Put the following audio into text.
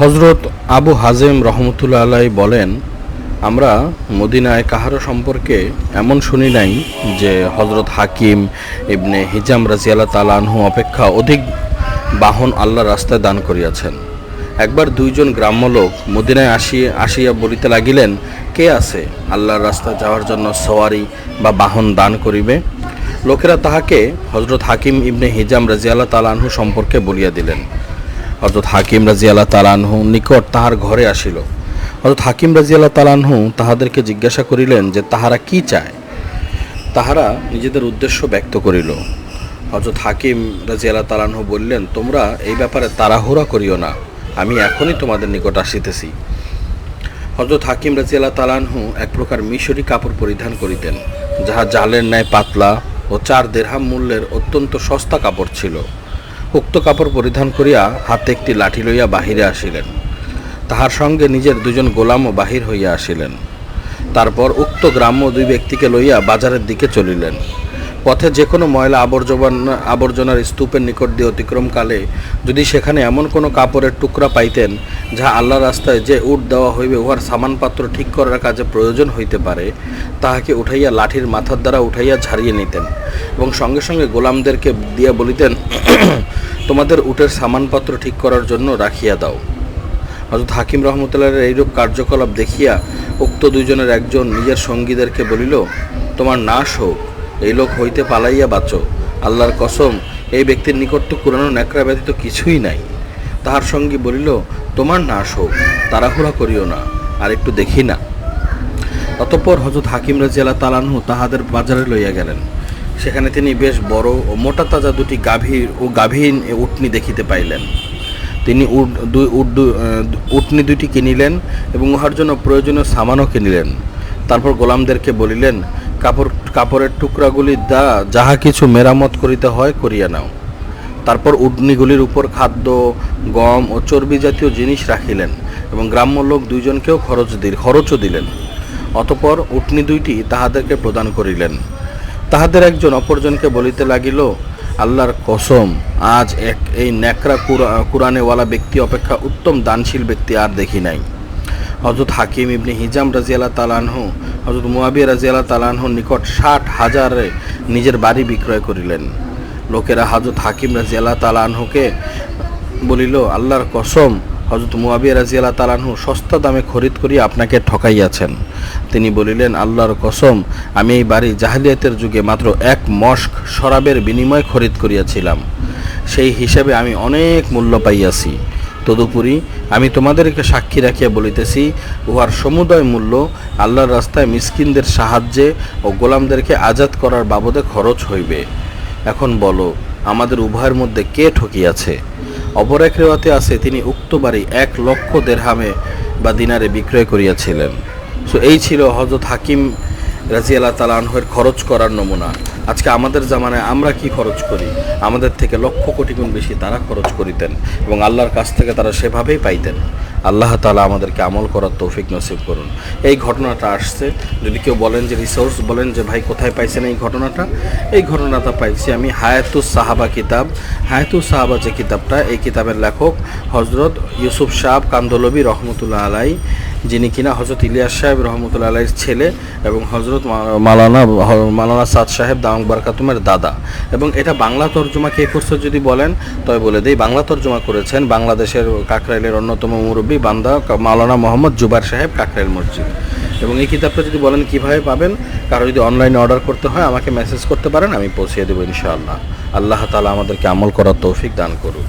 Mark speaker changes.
Speaker 1: হজরত আবু হাজেম রহমতুল্লা আলাই বলেন, আমরা মদিনায় কাহারো সম্পর্কে এমন শুনি নাই যে হজরত হাকিম ইবনে হিজাম রাজিয়াল্লাহ তালানহু অপেক্ষা অধিক বাহন আল্লাহ রাস্তায় দান করিয়াছেন। একবার দুইজন গ্রাম্য লোক মদিনায় আসিয়া আসিয়া বলিতে লাগিলেন, কে আছে? আল্লাহর রাস্তা যাওয়ার জন্য সওয়ারি বা বাহন দান করিবে? লোকেরা তাহাকে হজরত হাকিম ইবনে হিজাম রাজিয়াল্লাহ তালানহু সম্পর্কে বলিয়া দিলেন। হজরত হাকিম রাজিয়াল্লাহ তালানহু নিকট তাহার ঘরে আসিল। হজরত হাকিম রাজিয়াল্লাহ তালানহু তাহাদেরকে জিজ্ঞাসা করিলেন যে, তাহারা কি চায়? তাহারা নিজেদের উদ্দেশ্য ব্যক্ত করিল। হজরত হাকিম রাজিয়াল্লাহ তালানহু বললেন, তোমরা এই ব্যাপারে তাড়াহুড়া করিও না। আমি এখনই তোমাদের নিকট আসিতেছি। হজরত হাকিম রাজিয়াল্লাহ তালানহু এক প্রকার মিশরি কাপড় পরিধান করিতেন, যাহা জালের ন্যায় পাতলা ও চার দেড়হাম মূল্যের অত্যন্ত সস্তা কাপড় ছিল। উক্ত কাপড় পরিধান করিয়া হাতে একটি লাঠি লইয়া বাহিরে আসিলেন। তাহার সঙ্গে নিজের দুজন গোলামও বাহির হইয়া আসিলেন। তারপর উক্ত গ্রাম্য দুই ব্যক্তিকে লইয়া বাজারের দিকে চলিলেন। পথে যে কোনো ময়লা আবর্জনা আবর্জনার স্তূপের নিকট দিয়ে অতিক্রমকালে যদি সেখানে এমন কোনো কাপড়ের টুকরা পাইতেন যাহা আল্লাহ রাস্তায় যে উট দেওয়া হইবে উহার সামানপত্র ঠিক করার কাজে প্রয়োজন হইতে পারে, তাহাকে উঠাইয়া লাঠির মাথার দ্বারা উঠাইয়া ঝাড়িয়ে নিতেন এবং সঙ্গে সঙ্গে গোলামদেরকে দিয়া বলিতেন, তোমাদের উটের সামানপত্র ঠিক করার জন্য রাখিয়া দাও। হজরত হাকিম রহমতুল্লাহের এইরূপ কার্যকলাপ দেখিয়া উক্ত দুইজনের একজন নিজের সঙ্গীদেরকে বলিল, তোমার নাশ হোক। এই লোক হইতে পালাইয়া বাঁচো। আল্লাহর কসম, এই ব্যক্তির নিকট তো পুরানো ন্যাকড়া ব্যতীত কিছুই নাই। তাহার সঙ্গী বলিল, তোমার নাশ হোক, তাড়াহুড়া করিও না, আর একটু দেখি না। অতঃপর হজরত হাকিম রাজিয়াল্লাহ তালানহু তাহাদের বাজারে লইয়া গেলেন। সেখানে তিনি বেশ বড় ও মোটা তাজা দুটি গাভীর ও গাভীন উটনি দেখিতে পাইলেন। তিনি উট দুই, উট উটনি দুইটি কিনিলেন এবং উহার জন্য প্রয়োজনীয় সামানও কিনিলেন। তারপর গোলামদেরকে বলিলেন, কাপড় কাপড়ের টুকরাগুলি দা, যাহা কিছু মেরামত করিতে হয়, করিয়া নাও। তারপর উডনিগুলির উপর খাদ্য, গম ও চর্বি জাতীয় জিনিস রাখিলেন এবং গ্রাম্য লোক দুইজনকেও খরচ দিল, খরচও দিলেন। অতপর উটনি দুইটি তাহাদেরকে প্রদান করিলেন। তাহাদের একজন অপরজনকে বলিতে লাগিল, আল্লাহর কসম, আজ এক এই ন্যাকড়া কুরা- কুরআনেওয়ালা ব্যক্তি অপেক্ষা উত্তম দানশীল ব্যক্তি আর দেখি নাই। হজরত হাকিম ইবনে হিজাম রাজিয়াল্লাহ তালানহু হজরত মুয়াবিয়া রাজিয়াল্লাহ তালানহুর নিকট ষাট হাজারে নিজের বাড়ি বিক্রয় করিলেন। লোকেরা হজরত হাকিম রাজিয়াল্লাহ তালানহুকে বলিল, আল্লাহর কসম হজরত মুয়াবিয়া রাজিয়াল্লাহ তালানহু সস্তা দামে খরিদ করিয়া আপনাকে ঠকাইয়াছেন। তিনি বলিলেন, আল্লাহর কসম, আমি এই বাড়ি জাহিলিয়াতের যুগে মাত্র এক মস্ক শরাবের বিনিময় খরিদ করিয়াছিলাম। সেই হিসাবে আমি অনেক মূল্য পাইয়াছি। তদুপরি আমি তোমাদেরকে সাক্ষী রাখিয়া বলিতেছি, উহার সমুদয় মূল্য আল্লাহর রাস্তায় মিসকিনদের সাহায্যে ও গোলামদেরকে আজাদ করার বাবদে খরচ হইবে। এখন বলো, আমাদের উভয়ের মধ্যে কে ঠকিয়াছে? অপর এক রেওয়াতে আছে, তিনি উক্ত বাড়ি এক লক্ষ দেড়হামে বা দিনারে বিক্রয় করিয়াছিলেন। সো এই ছিল হজরত হাকিম রাজিয়াল্লাহ তালানহের খরচ করার নমুনা। আজকে আমাদের জামানায় আমরা কি খরচ করি? আমাদের থেকে লক্ষ কোটি গুণ বেশি তারা খরচ করিতেন এবং আল্লাহর কাছ থেকে তারা সেভাবেই পাইতেন। আল্লাহ তালা আমাদেরকে আমল করার তৌফিক নসিব করুন। এই ঘটনাটা আসছে। যদি কেউ বলেন যে রিসোর্স বলেন যে ভাই কোথায় পাইছেন এই ঘটনাটা? এই ঘটনাটা পাইছি আমি হায়াতুস সাহাবা কিতাব। হায়াতুস সাহাবা যে কিতাবটা, এই কিতাবের লেখক হজরত ইউসুফ সাহাব কান্দলবী রহমতুল্লাহ আলাই যিনি কিনা হজরত ইলিয়াস সাহেব রহমতুল্লাহ আলাইয়ের ছেলে এবং হজরত মালানা মালানা সাদ সাহেব দামক বারকাতুমের দাদা। এবং এটা বাংলা তর্জমা কে করছে যদি বলেন, তবে বলে দিই, বাংলা তর্জমা করেছেন বাংলাদেশের কাকরাইলের অন্যতম মুরব্বী বান্দা মালানা মোহাম্মদ জুবার সাহেব কাকরাইল মসজিদ। এবং এই কিতাবটা যদি বলেন, কীভাবে পাবেন? কারও যদি অনলাইনে অর্ডার করতে হয়, আমাকে মেসেজ করতে পারেন, আমি পৌঁছে দেবো ইনশাআল্লাহ। আল্লাহ তালা আমাদেরকে আমল করার তৌফিক দান করুন